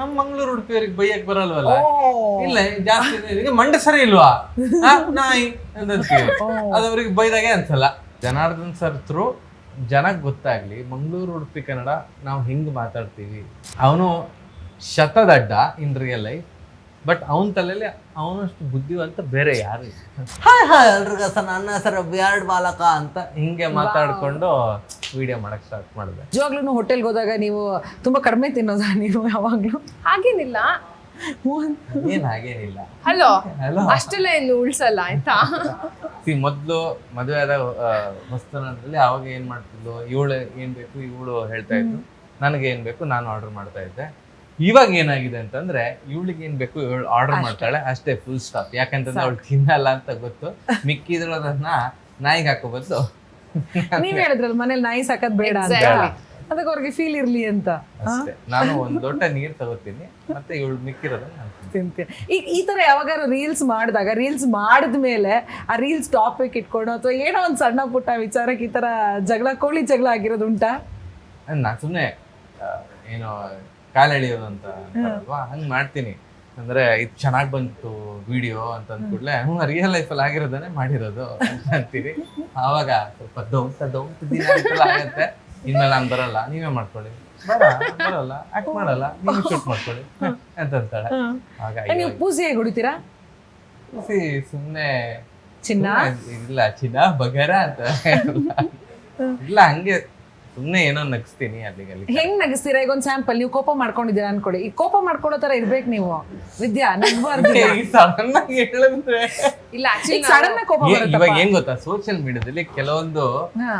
ನಮ್ ಮಂಗಳೂರು ಉಡುಪಿಯವರಿಗೆ ಬೈಯಕ್ ಬರಲ್ವಲ್ಲ? ಇಲ್ಲ ಜಾಸ್ತಿ ಮಂಡೆ ಸರಿ ಇಲ್ವಾ? ನಾಯಿ ಅಂತ ಅಂತೀವಿ. ಅದು ಅವ್ರಿಗೆ ಬೈದಾಗೆ ಅನ್ಸಲ್ಲ. ಜನಾರ್ದನ್ ಸರ್ ತ್ರೂ ಜನಕ್ಕೆ ಗೊತ್ತಾಗ್ಲಿ ಮಂಗಳೂರು ಉಡುಪಿ ಕನ್ನಡ ನಾವು ಹಿಂಗ್ ಮಾತಾಡ್ತೀವಿ. ಅವನು ಶತದಡ್ಡ ಇನ್ ರಿಯಲ್ ಲೈಫ್ ಬಟ್ ಅವನ ತಲೆಯಲ್ಲಿ ಅವನಷ್ಟು ಬುದ್ಧಿವಂತ ಬೇರೆ ಯಾರು ಇಲ್ಲ. ಹಾಯ್ ಹಾಯ್ ಎಲ್ರಿಗೂ ಸರ್ ನನ್ನ ಹೆಸರು ಬಿಯರ್ಡ್ ಬಾಲಕ ಅಂತ ಹಿಂಗೆ ಮಾತಾಡ್ಕೊಂಡು ವಿಡಿಯೋ ಮಾಡಕ್ ಸ್ಟಾರ್ಟ್ ಮಾಡಿದೆ. ನಿಜವಾಗ್ಲೂ ಹೋಟೆಲ್ಗೆ ಹೋದಾಗ ನೀವು ತುಂಬಾ ಕಡಿಮೆ ತಿನ್ನೋದಾ ನೀವು ಯಾವಾಗ್ಲೂ? ಹಾಗೇನಿಲ್ಲ. ಏನ್ ಹಾಗೇನಿಲ್ಲ. ಹಲೋ ಹಲೋ ಅಷ್ಟೆಲ್ಲ ಏನು ಉಳ್ಸಲ್ಲ ಆಯ್ತಾ? ಸಿ ಮೊದಲು ಮದುವೆ ಆದ ಹೊಸ್ತನದಲ್ಲಿ ಅವಾಗ ಏನ್ ಮಾಡ್ತಿದ್ಲು? ಇವಳು ಏನ್ ಬೇಕು? ಇವಳು ಹೇಳ್ತಾ ಇದ್ಲು. ನನಗೆ ಏನ್ ಬೇಕು? ನಾನು ಆರ್ಡರ್ ಮಾಡ್ತಾ ಇದ್ದೆ. ಇವಾಗ ಏನಾಗಿದೆ ಅಂತಂದ್ರೆ ಇವಳಿಗೆ ಏನ್ ಬೇಕು ಇವಳು ಆರ್ಡರ್ ಮಾಡ್ತಾಳೆ ಅಷ್ಟೇ ಫುಲ್ ಸ್ಟಾಪ್ ಯಾಕಂತಂದ್ರೆ ಅವಳು ತಿನ್ನಲ್ಲ ಅಂತ ಗೊತ್ತು. ಮಿಕ್ಕಿದ್ರದನ್ನ ನಾಯಿಗೆ ಹಾಕೋ ಬದಲು. ನೀವ್ ಹೇಳಿದ್ರಲ್ಲ ಮನೇಲಿ ನಾಯಿ ಸಾಕದ್ ಬೇಡ ಅಂತ. ಅದಕ್ಕೆ ಅವ್ರಿಗೆ ಫೀಲ್ ಇರ್ಲಿ ಅಂತ. ಅಷ್ಟೇ. ನಾನು ಒಂದ್ ದೊಡ್ಡ ನೀರ್ ತಗೋತೀನಿ ಮತ್ತೆ ಇವಳು ಮಿಕ್ಕಿರೋದನ್ನ ನಾನು ತಿಂತೀನಿ. ತಿಂತೀನಿ. ಈ ತರ ಯಾವಾಗಾರು ರೀಲ್ಸ್ ಮಾಡಿದಾಗ ರೀಲ್ಸ್ ಮಾಡಿದ್ಮೇಲೆ ಆ ರೀಲ್ಸ್ ಟಾಪಿಕ್ ಇಟ್ಕೊಂಡು ಅಥವಾ ಏನೋ ಒಂದ್ ಸಣ್ಣ ಪುಟ್ಟ ವಿಚಾರಕ್ಕೆ ಈ ತರ ಜಗಳ ಕೋಳಿ ಜಗಳ ಆಗಿರೋದು ಉಂಟಾ? ನಾನು ಆ, ಏನೋ ಕಾಲ್ ಎಳಿಯೋದು ಅಂತ ಅಲ್ವಾ ಹಂಗ್ ಮಾಡ್ತೀನಿ. ಅಂದ್ರೆ ಇದು ಚೆನ್ನಾಗ್ ಬಂತು ವಿಡಿಯೋ ಅಂತ ಅಂದ್ಕೂಡ್ಲೆ ಹ್ಮ್ ರಿಯಲ್ ಲೈಫ್ ಅಲ್ಲಿ ಆಗಿರೋದನ್ನೇ ಮಾಡಿರೋದು ಅಂತೀರಿ. ಅವಾಗ ಆವಾಗ ಸ್ವಲ್ಪ ದೌಂತ ದೌಂತ ದಿನ ಆಗತ್ತೆ ಇನ್ಮೇಲೆ ನಾನು ಬರಲ್ಲ. ನೀವೇ ಮಾಡ್ಕೊಳ್ಳಿ. ಬರಲ್ಲ. ಆಕ್ಟ್ ಮಾಡಲ್ಲ. ನೀವು ಶೂಟ್ ಮಾಡ್ಕೊಳ್ಳಿ ಅಂತ ಅಂತಾಳೆ ಆಗ ನೀವು ಪೂಜೆ ಹೊಡಿತೀರಾ? ಸಿ ಸುಮ್ನೆ ಚಿನ್ನ? ಇಲ್ಲ ಚಿನ್ನ ಬಗರ ಅಂತ ಇಲ್ಲ ಹಂಗೆ ಸುಮ್ನೆ ಏನೋ ನಗಿಸ್ತೀನಿ ಅಲ್ಲಿಗೆ ಅಲ್ಲಿ ಹೆಂಗ್ ನಗಿಸ್ತೀರಾ? ಈಗ ಒಂದ್ ಸ್ಯಾಂಪಲ್ ನೀವು ಕೋಪ ಮಾಡ್ಕೊಂಡಿದ್ದೀರಾ ಅನ್ಕೊಳ್ಳಿ. ಈ ಕೋಪ ಮಾಡ್ಕೊಳ್ಳೋ ತರ ಇರ್ಬೇಕು ನೀವು. ವಿದ್ಯಾ ನಗ್ಬಾರ್ದು ಈ ಸಡನ್ ಆಗಿ ಹೇಳಿದ್ರೆ. ಇಲ್ಲ ಸಡನ್ ಕೋಪ ಏ- ಇವಾಗ ಏನ್ ಗೊತ್ತಾ? ಸೋಷಿಯಲ್ ಮೀಡಿಯಾದಲ್ಲಿ ಕೆಲವೊಂದು ಹಾ.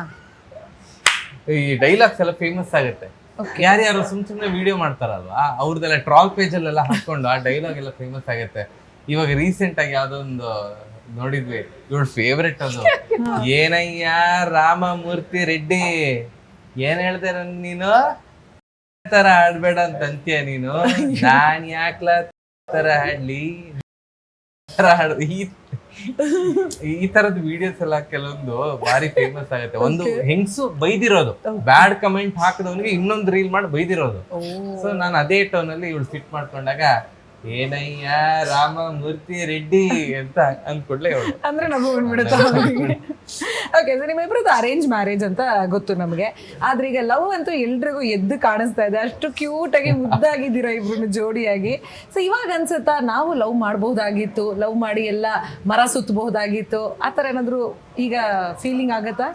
ಈ ಡೈಲಾಗ್ಸ್ ಎಲ್ಲ ಫೇಮಸ್ ಆಗುತ್ತೆ. ಯಾರ್ಯಾರು ಸುಮ್ ಸುಮ್ನೆ ವಿಡಿಯೋ ಮಾಡ್ತಾರಲ್ವಾ ಅವ್ರದ್ದೆಲ್ಲ ಟ್ರಾಲ್ ಪೇಜ್ ಅಲ್ಲೆಲ್ಲ ಹಾಕೊಂಡು ಆ ಡೈಲಾಗ್ ಎಲ್ಲ ಫೇಮಸ್ ಆಗುತ್ತೆ. ಇವಾಗ ರೀಸೆಂಟ್ ಆಗಿ ಯಾವ್ದೋ ಒಂದು ನೋಡಿದ್ವಿ. ಇವಳ ಫೇವ್ರೆಟ್ ಅದು. ಏನಯ್ಯ ರಾಮಮೂರ್ತಿ ರೆಡ್ಡಿ. ಏನ್ ಹೇಳ್ದೆ ನನ್ ನೀನು? ತರ ಆಡ್ಬೇಡ ಅಂತ ಅಂತೀಯ ನೀನು? ನಾನ್ ಯಾಕ್ಲ ತರ ಆಡ್ಲಿ. ತರ ಹಾಡು ಈ ಈ ತರದ ವಿಡಿಯೋಸ್ ಎಲ್ಲ ಕೆಲವೊಂದು ಬಾರಿ ಫೇಮಸ್ ಆಗುತ್ತೆ. ಒಂದು ಹೆಂಗ್ಸು ಬೈದಿರೋದು. ಬ್ಯಾಡ್ ಕಮೆಂಟ್ ಹಾಕಿದವನಿಗೆ ಇನ್ನೊಂದು ರೀಲ್ ಮಾಡಿ ಬೈದಿರೋದು. ಸೊ ನಾನು ಅದೇ ಟೋನ್ ಅಲ್ಲಿ ಇವಳು ಫಿಟ್ ಮಾಡ್ಕೊಂಡಾಗ ಏನಯ್ಯ ರಾಮ ಮೂರ್ತಿ ರೆಡ್ಡಿ ಅಂತ ಅಂದ್ಕೊಡ್ಲೆ ಅಂದ್ರೆ ನಗು ಬಂದ್ಬಿಡುತ್ತೆ ಓಕೆ ಸರ್ ನಿಮ್ಮಿಬ್ರದ್ದು ಅರೇಂಜ್ ಮ್ಯಾರೇಜ್ ಅಂತ ಗೊತ್ತು ನಮಗೆ. ಆದ್ರೆ ಈಗ ಲವ್ ಅಂತೂ ಎಲ್ರಿಗೂ ಎದ್ದು ಕಾಣಿಸ್ತಾ ಇದೆ. ಅಷ್ಟು ಕ್ಯೂಟ್ ಆಗಿ ಮುದ್ದಾಗಿದ್ದೀರಾ ಇಬ್ರು ಜೋಡಿಯಾಗಿ. ಸೊ ಇವಾಗ ಅನ್ಸುತ್ತಾ ನಾವು ಲವ್ ಮಾಡಬಹುದಾಗಿತ್ತು ಲವ್ ಮಾಡಿ ಎಲ್ಲ ಮರ ಸುತ್ತಬಹುದಾಗಿತ್ತು ಆ ಥರ ಏನಾದ್ರು ಈಗ ಫೀಲಿಂಗ್ ಆಗತ್ತಾ?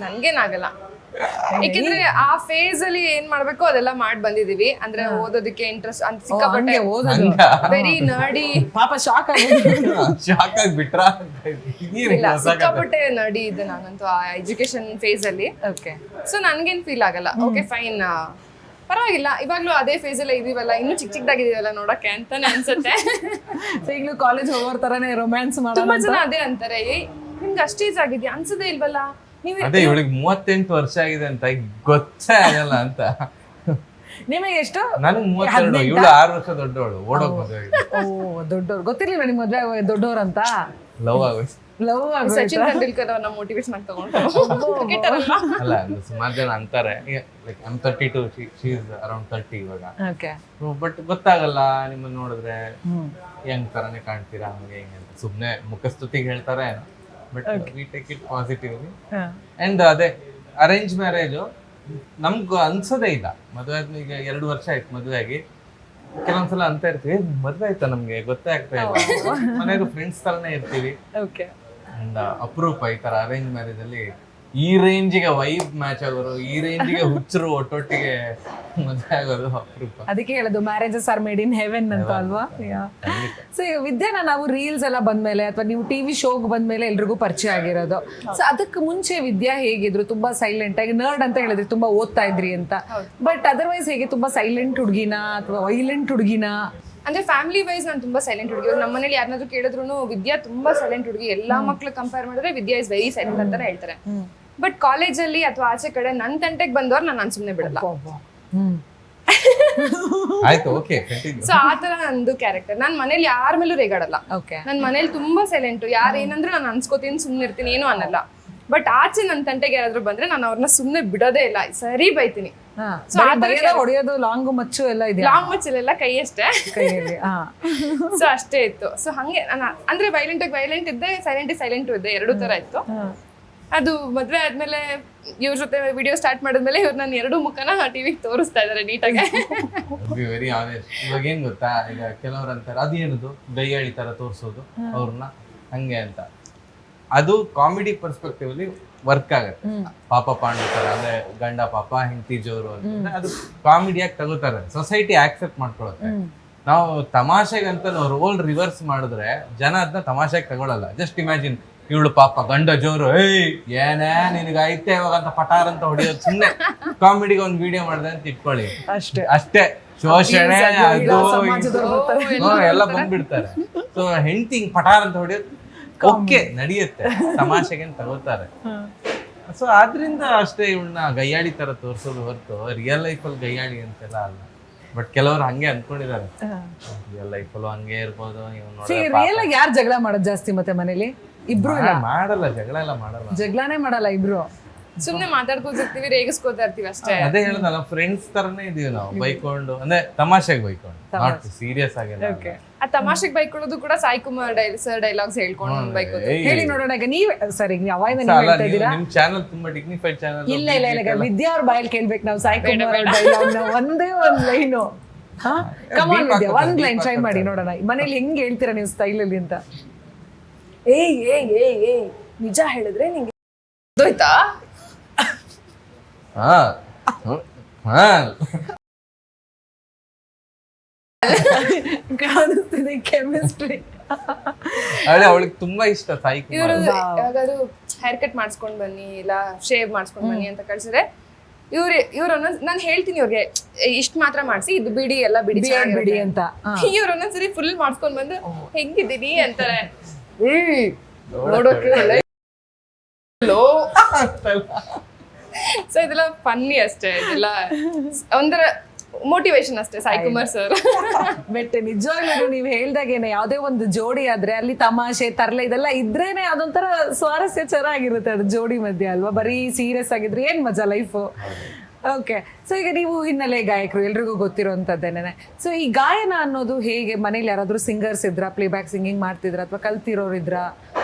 ನನ್ಗೇನಾಗಲ್ಲ ಯಾಕೆಂದ್ರೆ ಆ ಫೇಸ್ ಅಲ್ಲಿ ಏನ್ ಮಾಡ್ಬೇಕು ಅದೆಲ್ಲ ಮಾಡಿ ಬಂದಿದೀವಿ. ಅಂದ್ರೆ ಓದೋದಕ್ಕೆ ಇಂಟ್ರೆಸ್ಟ್ ಅಂತ ಸಿಕ್ಕಾಪಟ್ಟೆ. ಓದೋದು. ವೆರಿ ನಡಿ ಪಾಪ ಶಾಕ್ ಆಗಿ ಶಾಕ್ ಆಗಿ ಬಿಟ್ರ ಇಲ್ಲ ಸಿಕ್ಕಾಪಟ್ಟೆ ನಡಿ ಇದೆ ನಾನಂತೂ ಆ ಎಜುಕೇಶನ್ ಫೇಸ್ ಅಲ್ಲಿ. ಓಕೆ ಸೊ ನನ್ಗೇನ್ ಫೀಲ್ ಆಗಲ್ಲ. ಓಕೆ ಫೈನ್ ಪರವಾಗಿಲ್ಲ. ಇವಾಗ್ಲೂ ಅದೇ ಫೇಸ್ ಅಲ್ಲೇ ಇದೀವಲ್ಲ. ಇನ್ನೂ ಚಿಕ್ಕ ಚಿಕ್ಕದಾಗಿದೀವಲ್ಲ ನೋಡಕ್ಕೆ ಅಂತಾನೆ ಅನ್ಸುತ್ತೆ. ಸೊ ಈಗಲೂ ಕಾಲೇಜ್ ಹೋಗೋರ್ ತರಾನೇ ರೊಮ್ಯಾನ್ಸ್ ತುಂಬಾ ಜನ ಅದೇ ಅಂತಾರೆ. ನಿಮ್ಗೆ ಅಷ್ಟೇ ಆಗಿದ್ಯಾ? ಅನ್ಸದೇ ಇಲ್ವಲ್ಲ? ಅದೇ ಇವಳಿಗೆ ಮೂವತ್ತೆಂಟು ವರ್ಷ ಆಗಿದೆ ಅಂತ ಗೊತ್ತೇ ಆಗಲ್ಲ ಅಂತ. ನಿಮಗೆ ಎಷ್ಟು? ನನಗೆ ಮೂವತ್ತೆರಡು ಇವಳು ಆರು ವರ್ಷ ದೊಡ್ಡವಳು ಓಡೋಗ್ ಮದುವೆ ಓ ದೊಡ್ಡವ್ರು. ಗೊತ್ತಿರ್ಲಿಲ್ಲ ನಿಮ್ ಮದ್ವೆ ಆಗೋದು? ದೊಡ್ಡವ್ರು ಅಂತ? ಲವ್ ಆಗೋಯ್ತು. ಲವ್ ಸಚಿನ್ ತೆಂಡೂಲ್ಕರ್ ಅವ್ರನ್ನ ಮೋಟಿವೇಶನ್ ಆಗಿ ತಗೊಂಡು. ಕ್ರಿಕೆಟರ್ ಅಲ್ವಾ ಅಲ್ಲ ಸುಮಾರು ಜನ ಅಂತಾರೆ. Like I'm thirty two she is around thirty ಇವಾಗ. ಓಕೆ ಬಟ್ ಗೊತ್ತಾಗಲ್ಲ ನಿಮ್ಮನ್ನ ನೋಡಿದ್ರೆ. ಹೆಂಗ್ ತರಾನೇ ಕಾಣ್ತೀರಾ ಹಂಗೆ ಹಿಂಗೆ ಅಂತ. ಸುಮ್ನೆ ಮುಖಸ್ತುತಿಗೆ ಹೇಳ್ತಾರೆ but we take it positively and ಅದೇ ಅರೇಂಜ್ ಮ್ಯಾರೇಜು ನಮ್ಗೆ ಅನ್ಸೋದೇ ಇಲ್ಲ. ಮದುವೆ ಈಗ ಎರಡು ವರ್ಷ ಆಯ್ತು ಮದುವೆ ಆಗಿ ಕೆಲವೊಂದ್ಸಲ ಅಂತ ಇರ್ತೀವಿ. ಮದುವೆ ಆಯ್ತಾ ನಮ್ಗೆ? ಗೊತ್ತೇ ಆಗ್ತಾ ಇಲ್ಲ. ಮನೆಯವರು ಫ್ರೆಂಡ್ಸ್ ತರನೇ ಇರ್ತೀವಿ. ಅಂಡ್ ಅಪರೂಪ ಈ ತರ ಅರೇಂಜ್ ಮ್ಯಾರೇಜ್ ಅಲ್ಲಿ ಈ ರೇಂಜಿಗೆ ವೈಬ್ ಮ್ಯಾಚ್ ಆಗೋರು ಈ ರೇಂಜಿಗೆ ಹುಚ್ಚರು ಒಟ್ಟೊಟ್ಟಿಗೆ ಮದುವೆ ಆಗೋದು ಅಪರೂಪ. ಅದಕ್ಕೆ ಹೇಳೋದು marriages are made in heaven ಅಂತ ಅಲ್ವಾ? ಸೊ ಈಗ ವಿದ್ಯಾನ ನಾವು ರೀಲ್ಸ್ ಎಲ್ಲ ಬಂದ್ಮೇಲೆ ಅಥವಾ ನೀವು ಟಿವಿ ಶೋಗೆ ಬಂದ್ಮೇಲೆ ಎಲ್ರಿಗೂ ಪರಿಚಯ ಆಗಿರೋದು. ಸೊ ಅದಕ್ಕೆ ಮುಂಚೆ ವಿದ್ಯಾ ಹೇಗಿದ್ರು? ತುಂಬಾ ಸೈಲೆಂಟ್ ಆಗಿ ನರ್ಡ್ ಅಂತ ಹೇಳಿದ್ರಿ ತುಂಬಾ ಓದ್ತಾ ಇದ್ರಿ ಅಂತ. ಬಟ್ ಅದರ್ವೈಸ್ ಹೇಗೆ ತುಂಬಾ ಸೈಲೆಂಟ್ ಹುಡುಗಿನ ಅಥವಾ ವೈಲೆಂಟ್ ಹುಡುಗಿನ? ಅಂದ್ರೆ ಫ್ಯಾಮಿಲಿ ವೈಸ್ ನಾನು ತುಂಬಾ ಸೈಲೆಂಟ್ ಹುಡುಗಿ. ನಮ್ಮ ಮನೇಲಿ ಯಾರನ್ನಾದ್ರೂ ಕೇಳಿದ್ರು ವಿದ್ಯಾ ತುಂಬಾ ಸೈಲೆಂಟ್ ಹುಡುಗಿ. ಎಲ್ಲಾ ಮಕ್ಳು ಕಂಪೇರ್ ಮಾಡಿದ್ರೆ ವಿದ್ಯಾ ಇಸ್ ವೆರಿ ಸೈಲೆಂಟ್ ಅಂತಾನೆ ಹೇಳ್ತಾರೆ. ಬಟ್ ಕಾಲೇಜಲ್ಲಿ ಅಥವಾ ಆಚೆ ಕಡೆ ನನ್ನ ತಂಟೆಗೆ ಬಂದವ್ರು ನಾನು ನಾನು ಸುಮ್ಮನೆ ಬಿಡಲ್ಲ. ಆಯ್ತು ಓಕೆ ಕಂಟಿನ್ಯೂ ಸೊ ಆ ತರ ನಂದು ಕ್ಯಾರೆಕ್ಟರ್ ನನ್ನ ಮನೇಲಿ ಯಾರ ಮೇಲೂ ರೇಗಾಡಲ್ಲ. ನನ್ನ ಮನೇಲಿ ತುಂಬಾ ಸೈಲೆಂಟ್ ಯಾರು ಏನಂದ್ರೆ ನಾನು ಅನ್ಸ್ಕೋತೀನಿ ಸುಮ್ಮನೆ ಇರ್ತೀನಿ ಏನು ಅನ್ನಲ್ಲ. ಬಟ್ ಆಚೆ ನನ್ನ ತಂಟೆಗೆ ಯಾರಾದ್ರೂ ಬಂದ್ರೆ ನಾನು ಅವ್ರನ್ನ ಸುಮ್ಮನೆ ಬಿಡೋದೇ ಇಲ್ಲ. ಸರಿ ಬೈತೀನಿ. ಹೊಡೆಯೋದು ಲಾಂಗ್ ಮಚ್ಚು ಎಲ್ಲ ಇದೆ ಲಾಂಗ್ ಮಚ್ಚಲೆಲ್ಲ ಕೈ ಅಷ್ಟೇ. ಸೊ ಅಷ್ಟೇ ಇತ್ತು. ಸೊ ಹಂಗೆ ನಾನು ಅಂದ್ರೆ ವೈಲೆಂಟ್ ವೈಲೆಂಟ್ ಇದ್ದೆ ಸೈಲೆಂಟ್ ಸೈಲೆಂಟ್ ಇದ್ದೆ ಎರಡು ತರ ಇತ್ತು. ಅದು ಮದ್ವೆ ಆದ್ಮೇಲೆ ಇವ್ರ ಜೊತೆ ವಿಡಿಯೋ ಸ್ಟಾರ್ಟ್ ಮಾಡಿದ್ಮೇಲೆ ಇವ್ರು ನನ್ನ ಎರಡು ಮುಖನ ಟಿವಿಗೆ ತೋರಿಸ್ತಾ ಇದಾರೆ ನೀಟಾಗಿ ಬಿ ವೆರಿ ಆನೆಸ್ಟ್ ಇವಾಗ ಏನ್ ಗೊತ್ತಾ? ಈಗ ಕೆಲವ್ರು ಅಂತಾರೆ ಅದೇನದು? ಬೈಯಾಳಿ ತರ ತೋರಿಸೋದು ಅವ್ರನ್ನ ಹಂಗೆ ಅಂತ. ಅದು ಕಾಮಿಡಿ ಪರ್ಸ್ಪೆಕ್ಟಿವ್ ಅಲ್ಲಿ ವರ್ಕ್ ಆಗತ್ತೆ. ಪಾಪ ಪಾಂಡು ತರ ಅಂದ್ರೆ ಗಂಡ ಪಾಪ ಹೆಂಡತಿ ಜೋರು ಅಂತ. ಅದು ಕಾಮಿಡಿಯಾಗಿ ತಗೋತಾರೆ. ಸೊಸೈಟಿ ಆಕ್ಸೆಪ್ಟ್ ಮಾಡ್ಕೊಳುತ್ತೆ. ನಾವು ತಮಾಷೆಗಂತ ನಾವು ರೋಲ್ ರಿವರ್ಸ್ ಮಾಡಿದ್ರೆ ಜನ ಅದನ್ನ ತಮಾಷೆಗೆ ತಗೊಳಲ್ಲ. ಜಸ್ಟ್ ಇಮ್ಯಾಜಿನ್ ಇವಳು ಪಾಪ ಗಂಡ ಜೋರು ಏಯ್ ಏನೇ ನಿನಗೆ ಐತೆ ಇವಾಗ ಅಂತ ಪಟಾರ್ ಅಂತ ಹೊಡಿಯೋದು ಸುಮ್ಮನೆ ಕಾಮಿಡಿಗೆ ಒಂದು ವಿಡಿಯೋ ಮಾಡಿದೆ ಅಂತ ಇಟ್ಕೊಳ್ಳಿ. ಅಷ್ಟೇ. ಅಷ್ಟೇ. ಶೋಷಣೆ ಅದು. ಇದು, ಎಲ್ಲ ಬಂದ್ಬಿಡ್ತಾರೆ. ಸೊ ಹೆಂಡತಿ ಹಿಂಗ್ ಪಟಾರ್ ಅಂತ ಹೊಡಿಯೋದು ಓಕೆ ನಡೆಯುತ್ತೆ. ತಮಾಷೆಗೆ ತಗೋತಾರೆ ಸೊ ಆದ್ರಿಂದ ಅಷ್ಟೇ ಇವಳನ್ನ ಗಯ್ಯಾಳಿ ತರ ತೋರ್ಸೋದು ಹೊರತು. ರಿಯಲ್ ಲೈಫಲ್ಲಿ ಗಯ್ಯಾಳಿ ಅಂತೆಲ್ಲ ಅಲ್ಲ. ಬಟ್ ಕೆಲವರು ಹಂಗೆ ಅನ್ಕೊಂಡಿದ್ದಾರೆ. ರಿಯಲ್ ಲೈಫಲ್ಲೂ ಹಂಗೆ ಇರ್ಬೋದು ಇವ್ನು ರಿಯಲ್ ಆಗಿ ಯಾರು ಜಗಳ ಮಾಡೋದು ಜಾಸ್ತಿ ಮತ್ತೆ ಮನೇಲಿ? ಇಬ್ರು ಇಲ್ಲ. ಮಾಡಲ್ಲ ಜಗಳ ಎಲ್ಲ ಮಾಡಲ್ಲ. ಜಗಳನೇ ಮಾಡಲ್ಲ ಇಬ್ರು. ಸುಮ್ನೆ ಮಾತಾಡ್ಕೋತಿರ್ತೀವಿ ರೇಗಿಸ್ಕೋತಾ ಇರ್ತೀವಿ ಅಷ್ಟೇ. ಅದೇ ಹೇಳ್ದಲ್ಲ ಫ್ರೆಂಡ್ಸ್ ತರನೇ ಇದೀವಿ ನಾವು ಬೈಕೊಂಡು ಅಂದ್ರೆ ತಮಾಷೆಗೆ ಬೈಕೊಂಡು ನಾಟ್ ಸೀರಿಯಸ್ ಆಗಿಲ್ಲ ಆ ತಮಾಷೆಗೆ ಬೈಕೊಳ್ಳೋದು ಕೂಡ ಸಾಯಿ ಕುಮಾರ್ ಡೈಲ್ ಸರ್ ಡೈಲಾಗ್ಸ್ ಹೇಳ್ಕೊಂಡು ಬೈಕೋದು. ಹೇಳಿ ನೋಡೋಣ ಈಗ ನೀವ್ ಸರಿ ಈಗ ಹೇಳ್ತಾ ಇದ್ದೀರಾ? ನಿಮ್ ಚಾನಲ್ ತುಂಬಾ ಡಿಗ್ನಿಫೈಡ್ ಚಾನಲ್ ಇಲ್ಲ ಇಲ್ಲ ಇಲ್ಲ ಈಗ ವಿದ್ಯಾ ಅವ್ರ ಬಾಯಲ್ಲಿ ಕೇಳ್ಬೇಕು ನಾವು ಸಾಯಿ ಕುಮಾರ್ನ ಒಂದೇ ಒಂದ್ ಲೈನು. ಕಮಾನ್ ವಿದ್ಯಾ ಒಂದ್ ಲೈನ್ ಟ್ರೈ ಮಾಡಿ ನೋಡೋಣ. ಮನೇಲಿ ಹೆಂಗ್ ಹೇಳ್ತೀರಾ ನೀವು ಸ್ಟೈಲ್ ಅಲ್ಲಿ ಅಂತ? ಏಯ್ ಏಯ್ ಏಯ್ ಏಯ್ ನಿಜ ಹೇಳಿದ್ರೆ ನಿಂಗೆ ಆಯ್ತಾ ಹಾ ಹಾ. ಕಾಣಿಸ್ತಿದೆ ಕೆಮಿಸ್ಟ್ರಿ ಅದೇ ಅವಳಿಗೆ ತುಂಬಾ ಇಷ್ಟ ಸಾಯಿ ಇವರು ಕುಮಾರ್ ಯಾವಾಗಾದ್ರು ಹೇರ್ ಕಟ್ ಮಾಡ್ಸ್ಕೊಂಡ್ ಬನ್ನಿ ಇಲ್ಲ ಶೇವ್ ಮಾಡ್ಸ್ಕೊಂಡ್ ಬನ್ನಿ ಅಂತ ಕಳ್ಸಿದ್ರೆ ಇವ್ರು ಇವ್ರು ಒಂದೊಂದ್ ನಾನು ಹೇಳ್ತೀನಿ ಇವ್ರಿಗೆ ಇಷ್ಟ ಮಾತ್ರ ಮಾಡಿಸಿ ಇದು ಬಿಡಿ ಎಲ್ಲ ಬಿಡಿ ಬಿಡಿ ಅಂತ. ಇವ್ರ ಒಂದೊಂದ್ಸರಿ ಫುಲ್ ಮಾಡ್ಸ್ಕೊಂಡ್ ಬಂದು ಹೆಂಗಿದ್ದೀನಿ ಅಂತಾರೆ. ನೋಡೋಕೆ ಒಳ್ಳೆ ಸೊ ಇದೆಲ್ಲ ಫನ್ನಿ ಅಷ್ಟೇ ಇದೆಲ್ಲ ಒಂಥರ ಮೋಟಿವೇಶನ್ ಅಷ್ಟೇ ಸಾಯಿ ಕುಮಾರ್ ಸರ್ ಬಟ್ ನಿಜವಾಗ್ಲೂ ನೀವು ಹೇಳ್ದಾಗೇನೆ ಯಾವ್ದೇ ಒಂದು ಜೋಡಿ ಆದ್ರೆ ಅಲ್ಲಿ ತಮಾಷೆ ತರ್ಲೆ ಇದೆಲ್ಲ ಇದ್ರೇನೆ ಅದೊಂಥರ ಸ್ವಾರಸ್ಯ ಚೆನ್ನಾಗಿರುತ್ತೆ ಅದು ಜೋಡಿ ಮಧ್ಯೆ ಅಲ್ವಾ? ಬರೀ ಸೀರಿಯಸ್ ಆಗಿದ್ರೆ ಏನ್ ಮಜಾ ಲೈಫು ಓಕೆ ಸೊ ಈಗ ನೀವು ಹಿನ್ನೆಲೆ ಗಾಯಕರು ಎಲ್ರಿಗೂ ಗೊತ್ತಿರೋಂಥದ್ದೇನೆ ಸೊ ಈ ಗಾಯನ ಅನ್ನೋದು ಹೇಗೆ ಮನೇಲಿ ಯಾರಾದ್ರೂ ಸಿಂಗರ್ಸ್ ಇದ್ರ ಪ್ಲೇ ಬ್ಯಾಕ್ ಸಿಂಗಿಂಗ್ ಮಾಡ್ತಿದ್ರ ಅಥವಾ ಕಲ್ತಿರೋರು ಇದ್ರ?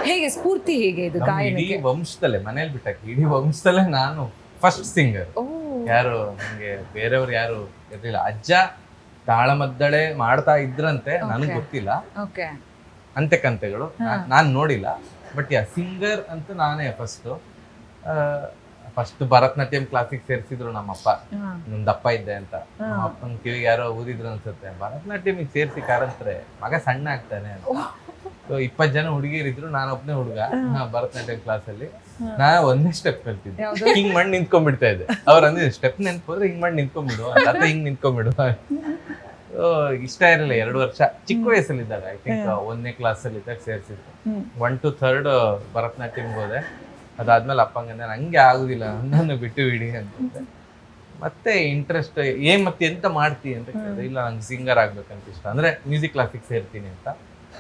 ಹೇಗೆ ಸ್ಫೂರ್ತಿ ಹೇಗೆ ಇದು ಗಾಯನ ವಂಶದಲ್ಲೇ ಮನೇಲಿ ಬಿಟ್ಟಕ್ಕೆ ಇಡೀ ವಂಶದಲ್ಲೇ ನಾನು ಫಸ್ಟ್ ಸಿಂಗರ್ ಯಾರು ನನಗೆ ಬೇರೆಯವ್ರು ಯಾರು ಇರ್ಲಿಲ್ಲ. ಅಜ್ಜ ತಾಳಮದ್ದಳೆ ಮಾಡ್ತಾ ಇದ್ರಂತೆ ನನಗೆ ಗೊತ್ತಿಲ್ಲ. ಓಕೆ ಅಂತೆಕಂತೆಗಳು ನಾನು ನೋಡಿಲ್ಲ. ಬಟ್ ಯಾ ಸಿಂಗರ್ ಅಂತ ನಾನೇ ಫಸ್ಟ್ ಫಸ್ಟ್ ಭರತನಾಟ್ಯಂ ಕ್ಲಾಸಿಗೆ ಸೇರಿಸಿದ್ರು ನಮ್ಮಪ್ಪ. ನಮ್ ದಪ್ಪ ಇದ್ದೆ ಅಂತ. ಅಪ್ಪನ ಕಿವಿಗೆ ಯಾರೋ ಊದಿದ್ರು ಅನ್ಸುತ್ತೆ. ಭರತನಾಟ್ಯಮಿಗೆ ಸೇರಿಸಿ ಕಾರಂತ್ರೆ. ಮಗ ಸಣ್ಣ ಆಗ್ತಾನೆ ಅಂತ. ಇಪ್ಪತ್ತು ಜನ ಹುಡುಗಿಯರಿದ್ರು ನಾನು ಒಬ್ಬನೇ ಹುಡುಗ ಭರತನಾಟ್ಯಂ ಕ್ಲಾಸಲ್ಲಿ ನಾ ಒಂದೇ ಸ್ಟೆಪ್ ಕಲ್ತಿದ್ದೆ. ಹಿಂಗ್ ಮಣ್ಣು ನಿಂತ್ಕೊಂಡ್ಬಿಡ್ತಾ ಇದ್ದೆ. ಅವ್ರು ಅಂದ್ರೆ ಸ್ಟೆಪ್ ನೆನ್ಪೋದ್ರೆ ಹಿಂಗ್ ಮಾಡಿ ನಿಂತ್ಕೊಂಡ್ಬಿಡು ಅಂತ. ಹಿಂಗ್ ನಿಂತ್ಕೊಂಡ್ಬಿಡು. ಇಷ್ಟ ಇರಲಿಲ್ಲ ಎರಡು ವರ್ಷ. ಚಿಕ್ಕ ವಯಸ್ಸಲ್ಲಿ ಇದ್ದಾಗ ಐ ಥಿಂಕ್ ಒಂದನೇ ಕ್ಲಾಸಲ್ಲಿ ಇದ್ದಾಗ ಸೇರಿಸಿದ್ರು ಒನ್ ಟು ಥರ್ಡ್ ಭರತನಾಟ್ಯಂಗೆ ಹೋದೆ. ಅದಾದ್ಮೇಲೆ ಅಪ್ಪಂಗಂದೆ ನಂಗೆ ಆಗುದಿಲ್ಲ ನನ್ನನ್ನು ಬಿಟ್ಟು ಬಿಡಿ ಅಂತ ಮತ್ತೆ ಇಂಟ್ರೆಸ್ಟ್ ಏನ್ ಮತ್ತೆ ಎಂತ ಮಾಡ್ತಿ? ಅಂತ ಕೇಳಿದ್ರೆ ಇಲ್ಲ ನಂಗೆ ಸಿಂಗರ್ ಆಗ್ಬೇಕಂತ ಇಷ್ಟ ಅಂದ್ರೆ ಮ್ಯೂಸಿಕ್ ಕ್ಲಾಸಿಗೆ ಸೇರ್ತೀನಿ ಅಂತ.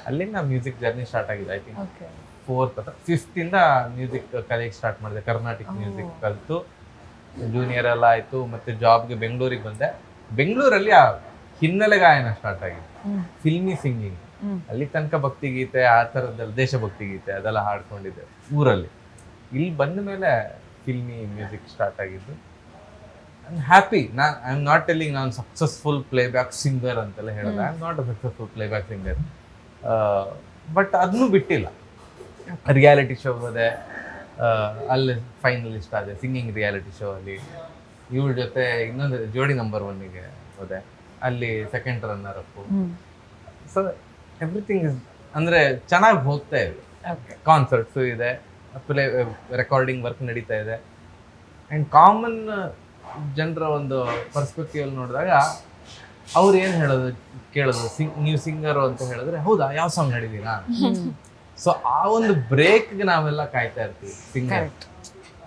ಅಲ್ಲಿಂದ ಮ್ಯೂಸಿಕ್ ಜರ್ನಿ ಸ್ಟಾರ್ಟ್ ಆಗಿದೆ ಐ ಥಿಂಕ್ ಫೋರ್ತ್ ಅಥವಾ ಫಿಫ್ತ್ ಇಂದ ಮ್ಯೂಸಿಕ್ ಕಲಿಯಕ್ಕೆ ಸ್ಟಾರ್ಟ್ ಮಾಡಿದೆ. ಕರ್ನಾಟಕ ಮ್ಯೂಸಿಕ್ ಕಲಿತು. ಜೂನಿಯರ್ ಎಲ್ಲ ಆಯ್ತು. ಮತ್ತೆ ಜಾಬ್ಗೆ ಬೆಂಗಳೂರಿಗೆ ಬಂದೆ. ಬೆಂಗಳೂರಲ್ಲಿ ಆ ಹಿನ್ನೆಲೆ ಗಾಯನ ಸ್ಟಾರ್ಟ್ ಆಗಿದೆ. ಫಿಲ್ಮಿ ಸಿಂಗಿಂಗ್ ಅಲ್ಲಿ ತನಕ ಭಕ್ತಿ ಗೀತೆ ಆ ಥರದ್ದೆಲ್ಲ ದೇಶಭಕ್ತಿ ಗೀತೆ ಅದೆಲ್ಲ ಹಾಡ್ಕೊಂಡಿದ್ದೆ ಊರಲ್ಲಿ. ಇಲ್ಲಿ ಬಂದ ಮೇಲೆ ಫಿಲ್ಮಿ ಮ್ಯೂಸಿಕ್ ಸ್ಟಾರ್ಟ್ ಆಗಿದ್ದು ಐ ಹ್ಯಾಪಿ ನಾನು ಐ ಆಮ್ ನಾಟ್ ಟೆಲ್ಲಿಂಗ್ ನಾನು ಸಕ್ಸಸ್ಫುಲ್ ಪ್ಲೇಬ್ಯಾಕ್ ಸಿಂಗರ್ ಅಂತೆಲ್ಲ ಹೇಳೋದು I am not a successful playback singer but ಅದನ್ನೂ ಬಿಟ್ಟಿಲ್ಲ. ರಿಯಾಲಿಟಿ ಶೋ ಹೋದೆ ಅಲ್ಲಿ ಫೈನಲಿಸ್ಟ್ ಆದೆ ಸಿಂಗಿಂಗ್ ರಿಯಾಲಿಟಿ ಶೋ ಅಲ್ಲಿ. ಇವ್ರ ಜೊತೆ ಇನ್ನೊಂದು ಜೋಡಿ ನಂಬರ್ ಒನ್ನಿಗೆ ಹೋದೆ. ಅಲ್ಲಿ second runner up so everything is ಅಂದರೆ ಚೆನ್ನಾಗಿ ಹೋಗ್ತಾ ಇದೆ. ಕಾನ್ಸರ್ಟ್ಸು ಇದೆ. ಪ್ಲೇ ರೆಕಾರ್ಡಿಂಗ್ ವರ್ಕ್ ನಡೀತಾ ಇದೆ. ಆ್ಯಂಡ್ ಕಾಮನ್ ಜನರ ಒಂದು ಪರ್ಸ್ಪೆಕ್ಟಿವ್ ನೋಡಿದಾಗ ಅವ್ರು ಏನು ಹೇಳೋದು ಕೇಳೋದು? ಸಿಂಗ್ ನೀವು ಸಿಂಗರು ಅಂತ ಹೇಳಿದ್ರೆ ಹೌದಾ ಯಾವ ಸಾಂಗ್ ನಡೀತೀರಾ ಸೊ ಆ ಒಂದು ಬ್ರೇಕ್ಗೆ ನಾವೆಲ್ಲ ಕಾಯ್ತಾ ಇರ್ತೀವಿ ಸಿಂಗರ್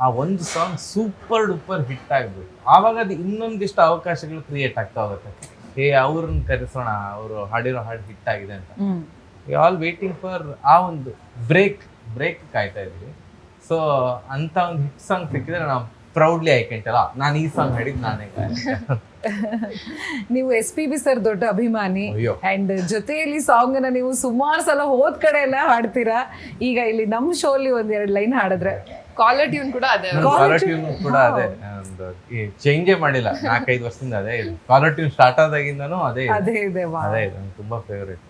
ಆ ಒಂದು ಸಾಂಗ್ ಸೂಪರ್ ಡೂಪರ್ ಹಿಟ್ ಆಗ್ಬೇಕು ಆವಾಗ ಅದು ಇನ್ನೊಂದಿಷ್ಟು ಅವಕಾಶಗಳು ಕ್ರಿಯೇಟ್ ಆಗ್ತಾ ಹೋಗುತ್ತೆ. ಏ ಅವ್ರನ್ನ ಕರೆಸೋಣ ಅವರು ಹಾಡಿರೋ ಹಾಡು ಹಿಟ್ ಆಗಿದೆ ಅಂತ. ಆಲ್ ವೇಟಿಂಗ್ ಫಾರ್ ಆ ಒಂದು ಬ್ರೇಕ್ ಬ್ರೇಕ್ ಕಾಯ್ತಾ ಇದ್ವಿ ಸೊ ಅಂತ ಒಂದು ಹಿಟ್ ಸಾಂಗ್ ಸಿಕ್ಕಿದ್ರೆ ನಾನು ಪ್ರೌಡ್ಲಿ ಐಕೆಂಟಲ್ಲ ನಾನು ಈ ಸಾಂಗ್ ಹಾಡಿದ್ ನಾನೇ ನೀವು ಎಸ್ ಪಿ ಬಿ ಸರ್ ದೊಡ್ಡ ಅಭಿಮಾನಿ. ಅಯ್ಯೋ. ಅಂಡ್ ಜೊತೆಯಲ್ಲಿ ಸಾಂಗ್ನ ನೀವು ಸುಮಾರು ಸಲ ಹೋದ್ ಕಡೆ ಎಲ್ಲ ಹಾಡ್ತೀರಾ? ಈಗ ಇಲ್ಲಿ ನಮ್ ಶೋಲಿ ಒಂದ್ ಎರಡ್ ಲೈನ್ ಹಾಡಿದ್ರೆ. ಕಾಲರ್ ಟ್ಯೂನ್ ಕೂಡ ಅದೇ. ಕಾಲರ್ ಟ್ಯೂನ್ ಕೂಡ ಅದೇ. ಒಂದು ಚೇಂಜೇ ಮಾಡಿಲ್ಲ. ನಾಲ್ಕೈದು ವರ್ಷದಿಂದ ಅದೇ ಇದೆ. ಕಾಲರ್ ಟ್ಯೂನ್ ಸ್ಟಾರ್ಟ್ ಆದಾಗಿಂದನೂ ಅದೇ ಇದೆ. ಅದೇ ಇದೆ ಅದೇ ಇದೆ. ನಂಗೆ ತುಂಬಾ ಫೇವ್ರೇಟ್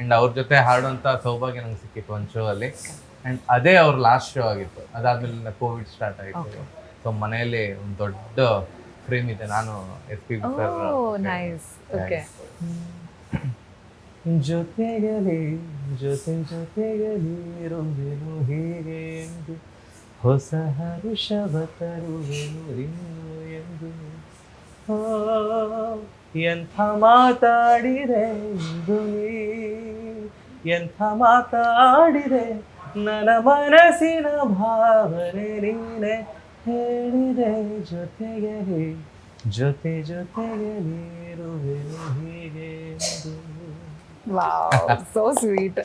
ಅಂಡ್ ಅವ್ರ ಜೊತೆ ಹಾಡುವಂತ ಸೌಭಾಗ್ಯ ನಂಗೆ ಸಿಕ್ಕಿತ್ತು ಒಂದು ಶೋ ಅಲ್ಲಿ. ಅಂಡ್ ಅದೇ ಅವ್ರ ಲಾಸ್ಟ್ ಶೋ ಆಗಿತ್ತು. ಅದಾದ್ಮೇಲೆ ಕೋವಿಡ್ ಸ್ಟಾರ್ಟ್ ಆಯಿತು ಸೊ ಮನೆಯಲ್ಲಿ ಒಂದು ದೊಡ್ಡ ಫ್ರೇಮ್ ಇದೆ. ನಾನು ಎಸ್ ಪಿ ನೈಸ್ ಓಕೆ ಜೊತೆಗಲಿ ಜೊತೆ ಜೊತೆಗಲಿ ರುಂಬೆನು ಹೀಗೆ ಎಂದು ಹೊಸ ಹರುಷವ ತರುವೆನು ಇನ್ನು ಎಂದು. ಎಂಥ ಮಾತಾಡಿದೆ ಎಂದು ನೀ? ಎಂಥ ಮಾತಾಡಿದೆ ನನ್ನ ಮನಸ್ಸಿನ ಭಾವನೆ ನೀನೆ ಹೇಳಿದೆ ಜೊತೆಗೆ ಜೊತೆ ಜೊತೆಗೆ ನೀರುವೆನು ಹೀಗೆ ಎಂದು. ಸೋ ಸ್ವೀಟ್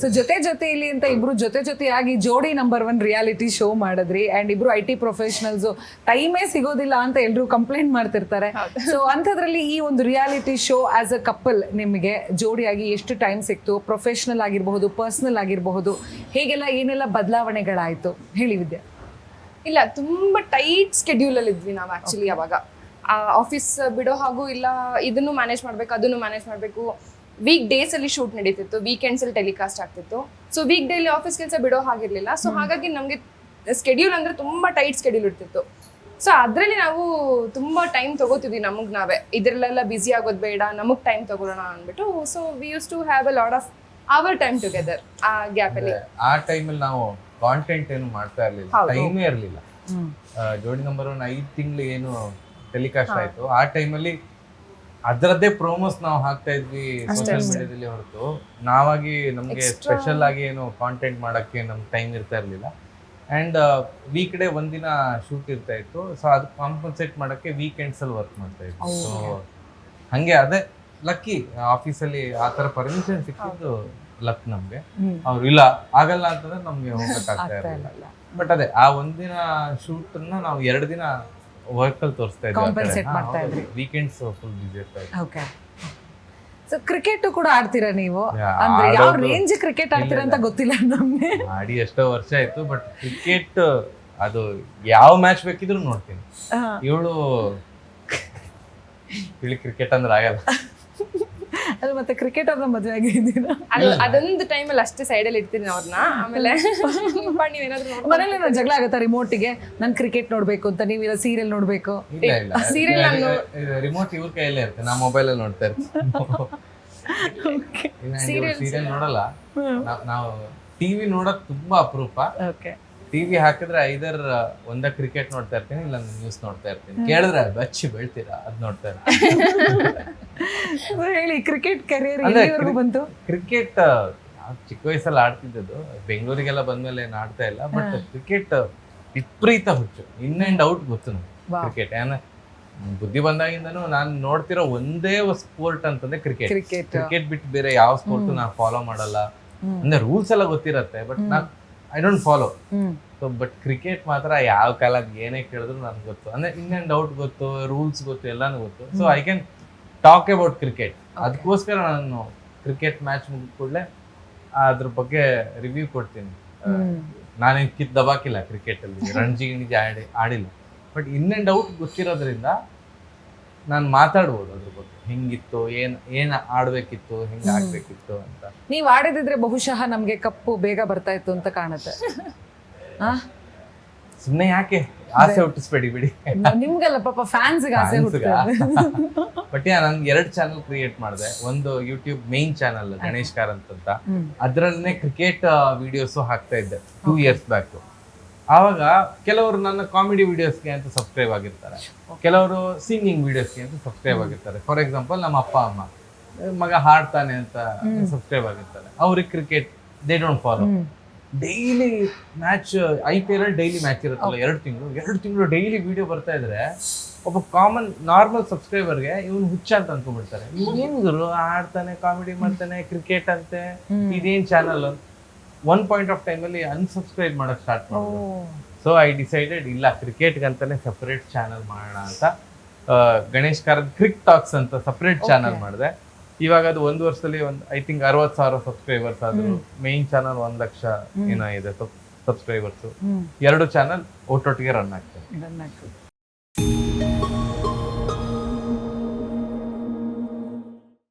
ಸೊ ಜೊತೆ ಜೊತೆಯಲ್ಲಿ ಅಂತ ಇಬ್ರು ಜೊತೆ ಜೊತೆಯಾಗಿ ಜೋಡಿ ನಂಬರ್ ಒನ್ ರಿಯಾಲಿಟಿ ಶೋ ಮಾಡಿದ್ರಿ. ಅಂಡ್ ಇಬ್ರು ಐ ಟಿ ಪ್ರೊಫೆಷನಲ್ಸ್ ಟೈಮೇ ಸಿಗೋದಿಲ್ಲ ಅಂತ ಎಲ್ರು ಕಂಪ್ಲೇಂಟ್ ಮಾಡ್ತಿರ್ತಾರೆ. ಸೊ ಅಂಥದ್ರಲ್ಲಿ ಈ ಒಂದು reality show as a couple ನಿಮಗೆ ಜೋಡಿಯಾಗಿ ಎಷ್ಟು ಟೈಮ್ ಸಿಕ್ತು? ಪ್ರೊಫೆಷನಲ್ ಆಗಿರಬಹುದು ಪರ್ಸನಲ್ ಆಗಿರಬಹುದು ಹೇಗೆಲ್ಲ ಏನೆಲ್ಲ ಬದಲಾವಣೆಗಳಾಯಿತು? ಹೇಳಿ ವಿದ್ಯಾ. ಇಲ್ಲ ತುಂಬಾ ಟೈಟ್ ಸ್ಕೆಡ್ಯೂಲ್ ಅಲ್ಲಿ ಇದ್ವಿ ನಾವು ಆಕ್ಚುಲಿ ಅವಾಗ. ಆಫೀಸ್ ಬಿಡೋ ಹಾಗೂ ಇಲ್ಲ ಇದನ್ನು ಮ್ಯಾನೇಜ್ ಮಾಡ್ಬೇಕು ಅದನ್ನು ಮ್ಯಾನೇಜ್ ಮಾಡಬೇಕು ವೀಕ್ ಡೇಸ್ ಅಲ್ಲಿ ಶೂಟ್ ನಡೀತಿತ್ತು ವೀಕೆಂಡ್ಸ್ ಅಲ್ಲಿ ಟೆಲಿಕಾಸ್ಟ್ ಆಗ್ತಿತ್ತು. ಸೊ ವೀಕ್ ಡೇಲಿ ಆಫೀಸ್ ಕೆಲಸ ಬಿಡೋ ಹಾಗಿರ್ಲಿಲ್ಲ. ಸೊ ಹಾಗಾಗಿ ನಮಗೆ ಸ್ಕೆಡ್ಯೂಲ್ ಅಂದ್ರೆ ತುಂಬಾ ಟೈಟ್ ಸ್ಕೆಡ್ಯೂಲ್ ಇರ್ತಿತ್ತು. ಸೊ ಅದರಲ್ಲಿ ನಾವು ತುಂಬಾ ಟೈಮ್ ತಗೋತಿದ್ವಿ ನಮಗ್ ನಾವೇ. ಇದ್ರಲ್ಲೆಲ್ಲ ಬ್ಯುಸಿ ಆಗೋದು ಬೇಡ ನಮಗ್ ಟೈಮ್ ತಗೊಳ್ಳೋಣ ಅಂದ್ಬಿಟ್ಟು so we use to have a lot of our time together ಆ ಗ್ಯಾಪ್ ಅಲ್ಲಿ. ಆ ಅಲ್ಲಿ ನಾವು ಕಾಂಟೆಂಟ್ ಏನು ಮಾಡ್ತಾ ಇರ್ಲಿಲ್ಲ. ಟೈಮೇ ಇರಲಿಲ್ಲ. ಜೋಡಿ ನಂಬರ್ ಒನ್ ಐದು ತಿಂಗಳು ಏನು ಟೆಲಿಕಾಸ್ಟ್ ಆಯ್ತು. ಆ ಟೈಮಲ್ಲಿ ಅದರದ್ದೇ ಪ್ರೋಮೋಸ್ ನಾವು ಹಾಕ್ತಾ ಇದ್ವಿ ಸೋಷಿಯಲ್ ಮೀಡಿಯಾದಲ್ಲಿ ಹೊರತು. ನಾವಾಗಿ ನಮಗೆ ಸ್ಪೆಷಲ್ ಆಗಿ ಏನು ಕಾಂಟೆಂಟ್ ಮಾಡಕ್ಕೆ ನಮ್ಗೆ ಟೈಮ್ ಇರ್ತಾ ಇರಲಿಲ್ಲ. ಅಂಡ್ ವೀಕ್ ಡೇ ಒಂದಿನ ಶೂಟ್ ಇರ್ತಾ ಇತ್ತು. ಸೊ ಅದು ಕಾಂಪನ್ಸೇಟ್ ಮಾಡಕ್ಕೆ ವೀಕೆಂಡ್ಸಲ್ಲಿ ವರ್ಕ್ ಮಾಡ್ತಾ ಇದ್ವಿ. ಸೊ ಹಂಗೆ ಅದೇ ಲಕ್ಕಿ ಆಫೀಸಲ್ಲಿ ಆ ತರ ಪರ್ಮಿಷನ್ ಸಿಕ್ಕಿದ್ದು ಲಕ್ ನಮಗೆ. ಅವ್ರು ಇಲ್ಲ ಆಗಲ್ಲ ಅಂತಂದ್ರೆ ನಮಗೆ ಹೋಗಕ್ಕಾಗ್ತಾ ಇರಲಿಲ್ಲ. ಬಟ್ ಅದೇ ಆ ಒಂದಿನ ಶೂಟ್ ನಾವು ಎರಡು ದಿನ ವರ್ಕ್ ಅಲ್ಲಿ ತೋರಿಸ್ತಾ ಕಾಂಪೆನ್ಸೇಟ್ ಮಾಡ್ತಾ ಇದ್ವಿ ವೀಕೆಂಡ್ಸ್ ಫುಲ್ ಬಿಸಿ ಇರ್ತಾ ಓಕೆ ಸೊ ಕ್ರಿಕೆಟ್ ಕೂಡ ಆಡ್ತೀರಾ ನೀವು? ಅಂದ್ರೆ ಯಾವ ರೇಂಜ್ ಕ್ರಿಕೆಟ್ ಆಡ್ತೀರಾ ಅಂತ ಗೊತ್ತಿಲ್ಲ ನಮ್ಗೆ. ಆಡಿ ಎಷ್ಟೋ ವರ್ಷ ಆಯ್ತು ಬಟ್ ಕ್ರಿಕೆಟ್ ಅದು ಯಾವ ಮ್ಯಾಚ್ ಬೇಕಿದ್ರು ನೋಡ್ತೀನಿ. ಇವಳು ತಿಳಿ ಕ್ರಿಕೆಟ್ ಅಂದ್ರೆ ಆಗಲ್ಲ. ಅದು ಮತ್ತೆ ಕ್ರಿಕೆಟ್ ಅವ್ರನ್ನ ಮದುವೆ ಆಗಿದ್ದೀರಾ? ಅದು ಅದೊಂದು ಟೈಮಲ್ಲಿ ಅಷ್ಟೇ ಸೈಡಲ್ಲಿ ಇರ್ತೀನಿ ಅವ್ರನ್ನ ಆಮೇಲೆ ನೀವೇನಾದ್ರೂ ಮನೇಲಿ ಏನೋ ಜಗಳ ಆಗತ್ತ ರಿಮೋಟಿಗೆ ನನ್ ಕ್ರಿಕೆಟ್ ನೋಡ್ಬೇಕು ಅಂತ ನೀವು ಇಲ್ಲ ಸೀರಿಯಲ್ ನೋಡ್ಬೇಕು ಇಲ್ಲ ನಾನು- ರಿಮೋಟ್ ಇವ್ರ ಕೈಯಲ್ಲೇ ಇರುತ್ತೆ ನಾ ಮೊಬೈಲ್ ಅಲ್ಲಿ ನೋಡ್ತಾ ಇರ್ತೀನಿ. ಸೀರಿಯಲ್ ನೋಡಲ್ಲ. ನಾವು ಟಿವಿ ನೋಡಕ್ ತುಂಬಾ ಅಪರೂಪ. ಓಕೆ ಟಿವಿ ಹಾಕಿದ್ರೆ ಐದರ್ ಒಂದ ಕ್ರಿಕೆಟ್ ನೋಡ್ತಾ ಇರ್ತೀನಿ ಇಲ್ಲ ನ್ಯೂಸ್ ನೋಡ್ತಾ ಇರ್ತೀನಿ. ಕೇಳಿದ್ರೆ ಬಚ್ಚಿ ಬೀಳ್ತೀರಾ ಅದ್ ನೋಡ್ತಾ ಇರ್ತೀನಿ. ಹೇಳಿ ಕ್ರಿಕೆಟ್ ಕರಿಯರ್ ಬಂತು? ಕ್ರಿಕೆಟ್ ಚಿಕ್ಕ ವಯಸ್ಸಲ್ಲಿ ಆಡ್ತಿದ್ದದ್ದು. ಬೆಂಗಳೂರಿಗೆಲ್ಲ ಬಂದ್ಮೇಲೆ ಏನು ಆಡ್ತಾ ಇಲ್ಲ ಬಟ್ ಕ್ರಿಕೆಟ್ ವಿಪರೀತ ಹುಚ್ಚು. ಇನ್ ಅಂಡ್ ಔಟ್ ಗೊತ್ತು ಕ್ರಿಕೆಟ್ ಏನ ಬುದ್ಧಿ ಬಂದಾಗಿಂದನು ನಾನು ನೋಡ್ತಿರೋ ಒಂದೇ ಸ್ಪೋರ್ಟ್ ಅಂತಂದ್ರೆ ಕ್ರಿಕೆಟ್ ಕ್ರಿಕೆಟ್ ಕ್ರಿಕೆಟ್ ಬಿಟ್ಟು ಬೇರೆ ಯಾವ ಸ್ಪೋರ್ಟ್ ನಾನು ಫಾಲೋ ಮಾಡಲ್ಲ. ಅಂದ್ರೆ ರೂಲ್ಸ್ ಎಲ್ಲ ಗೊತ್ತಿರತ್ತೆ but non I don't follow so but cricket ಮಾತ್ರ ಯಾವ ಕಾಲ ಏನೇ ಕೇಳಿದ್ರು ನನಗೆ ಗೊತ್ತು. ಅಂದ್ರೆ ಇನ್ ಡೌಟ್ ಔಟ್ ಗೊತ್ತು ರೂಲ್ಸ್ ಗೊತ್ತು ಎಲ್ಲಾನು ಗೊತ್ತು. So I can talk about cricket ಅದಕ್ಕೋಸ್ಕರ ನಾನು ಕ್ರಿಕೆಟ್ ಮ್ಯಾಚ್ ಮುಗಿದ ಕೂಡಲೇ ಅದ್ರ ಬಗ್ಗೆ ರಿವ್ಯೂ ಕೊಡ್ತೀನಿ. ನಾನೇನು ಕಿತ್ ದಬಾಕಿಲ್ಲ ಕ್ರಿಕೆಟಲ್ಲಿ ರಣಜಿ ಗಿಣಿಜಿ ಆಡಿ ಆಡಿಲ್ಲ. ಬಟ್ ಇನ್ ಡೌಟ್ ಔಟ್ ಗೊತ್ತಿರೋದ್ರಿಂದ ನಾನು ಮಾತಾಡ್ಬೋದು ಅದ್ರ ಬಗ್ಗೆ. ಹೆಂಗಿತ್ತು ಏನ್ ಏನ್ ಆಡ್ಬೇಕಿತ್ತು ಹೆಂಗ್ ಆಗ್ಬೇಕಿತ್ತು ಅಂತ. ನೀವ್ ಆಡದಿದ್ರೆ ಬಹುಶಃ ನಮ್ಗೆ ಕಪ್ಪು ಬೇಗ ಬರ್ತಾ ಇತ್ತು ಅಂತ ಕಾಣುತ್ತೆ. ಆ? ಸುಮ್ನೆ ಯಾಕೆ? ಆಸೆ ಹುಟ್ಟಿಸ್ಬೇಡಿ ಬಿಡಿ. ನಿಮ್ಗಲ್ಲ ಪಾಪ ಫ್ಯಾನ್ಸ್ ಆಸೆ ಹುಟ್ಟುತ್ತೆ ಬಟ್ ಯಾ ಎರಡು ಚಾನಲ್ ಕ್ರಿಯೇಟ್ ಮಾಡಿದೆ. ಒಂದು YouTube main channel Ganesh Kar ಅಂತ. ಅದ್ರಲ್ಲೇ ಕ್ರಿಕೆಟ್ ವಿಡಿಯೋಸ್ ಹಾಕ್ತಾ ಇದ್ದೆ. ಟೂ ಇಯರ್ಸ್ ಬ್ಯಾಕ್ ಆವಾಗ ಕೆಲವರು ನನ್ನ ಕಾಮಿಡಿ ವಿಡಿಯೋಸ್ಗೆ ಅಂತ ಸಬ್ಸ್ಕ್ರೈಬ್ ಆಗಿರ್ತಾರೆ. ಕೆಲವರು ಸಿಂಗಿಂಗ್ ವಿಡಿಯೋಸ್ಗೆ ಅಂತ ಸಬ್ಸ್ಕ್ರೈಬ್ ಆಗಿರ್ತಾರೆ. ಫಾರ್ ಎಕ್ಸಾಂಪಲ್ ನಮ್ಮ ಅಪ್ಪ ಅಮ್ಮ ಮಗ ಹಾಡ್ತಾನೆ ಅಂತ ಸಬ್ಸ್ಕ್ರೈಬ್ ಆಗಿರ್ತಾರೆ. ಅವ್ರಿಗೆ cricket they don't follow daily match I P L daily match ಇರುತ್ತಲ್ಲ ಎರಡು ತಿಂಗಳು ಎರಡು ತಿಂಗಳು ಡೈಲಿ ವಿಡಿಯೋ ಬರ್ತಾ ಇದ್ರೆ ಒಬ್ಬ ಕಾಮನ್ ನಾರ್ಮಲ್ ಸಬ್ಸ್ಕ್ರೈಬರ್ಗೆ ಇವನು ಹುಚ್ಚ ಅಂತ ಅನ್ಕೊಂಡ್ಬಿಡ್ತಾರೆ. ಗುರು ಆಡ್ತಾನೆ ಕಾಮಿಡಿ ಮಾಡ್ತಾನೆ ಕ್ರಿಕೆಟ್ ಅಂತೆ ಇದೇನ್ ಚಾನಲ್ ಒನ್ ಪಾಯಿಂಟ್ ಆಫ್ ಟೈಮಲ್ಲಿ ಅನ್ಸಬ್ಸ್ಕ್ರೈಬ್ ಮಾಡಕ್ ಸ್ಟಾರ್ಟ್ ಮಾಡಿದ್ರು. ಸೊ ಐ ಡಿಸೈಡೆಡ್ ಇಲ್ಲ ಕ್ರಿಕೆಟ್ಗಂತಲೇ ಸಪ್ರೇಟ್ ಚಾನಲ್ ಮಾಡೋಣ ಅಂತ. ಗಣೇಶ್ ಕಾರದ್ ಕ್ರಿಕ್ ಟಾಕ್ಸ್ ಅಂತ ಸಪ್ರೇಟ್ ಚಾನಲ್ ಮಾಡಿದೆ. ಇವಾಗ ಅದು ಒಂದು ವರ್ಷದಲ್ಲಿ ಒಂದು ಐ ಥಿಂಕ್ ಅರವತ್ತು ಸಾವಿರ ಸಬ್ಸ್ಕ್ರೈಬರ್ಸ್ ಆದ್ರು ಮೇನ್ ಚಾನಲ್ ಒಂದ್ ಲಕ್ಷ ಏನೋ ಇದೆ ಸಬ್ಸ್ಕ್ರೈಬರ್ಸ್ ಎರಡು ಚಾನಲ್ ಒಟ್ಟೊಟ್ಟಿಗೆ ರನ್ ಆಗ್ತದೆ.